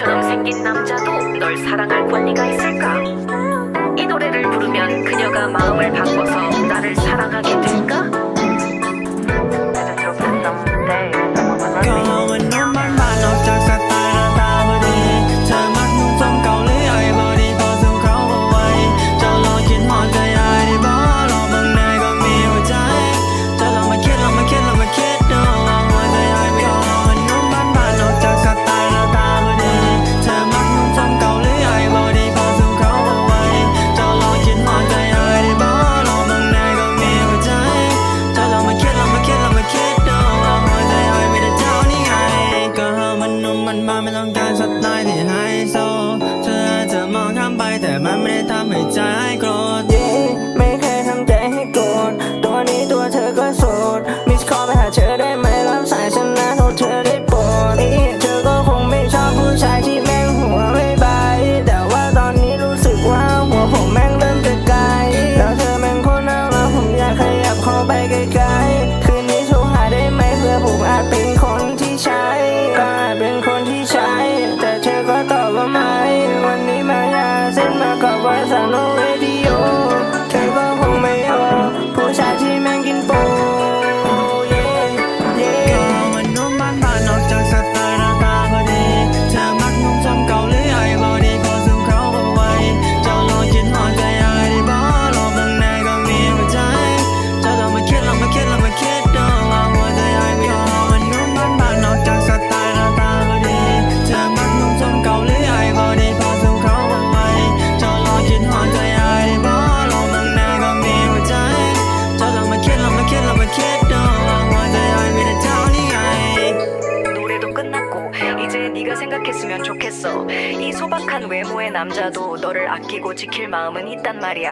너처럼 생긴 남자도 널 사랑할 권리가 있을까? 이 노래를 부르면 그녀가 마음을 바꿔서 算了。 생각했으면 좋겠어. 이 소박한 외모의 남자도 너를 아끼고 지킬 마음은 있단 말이야.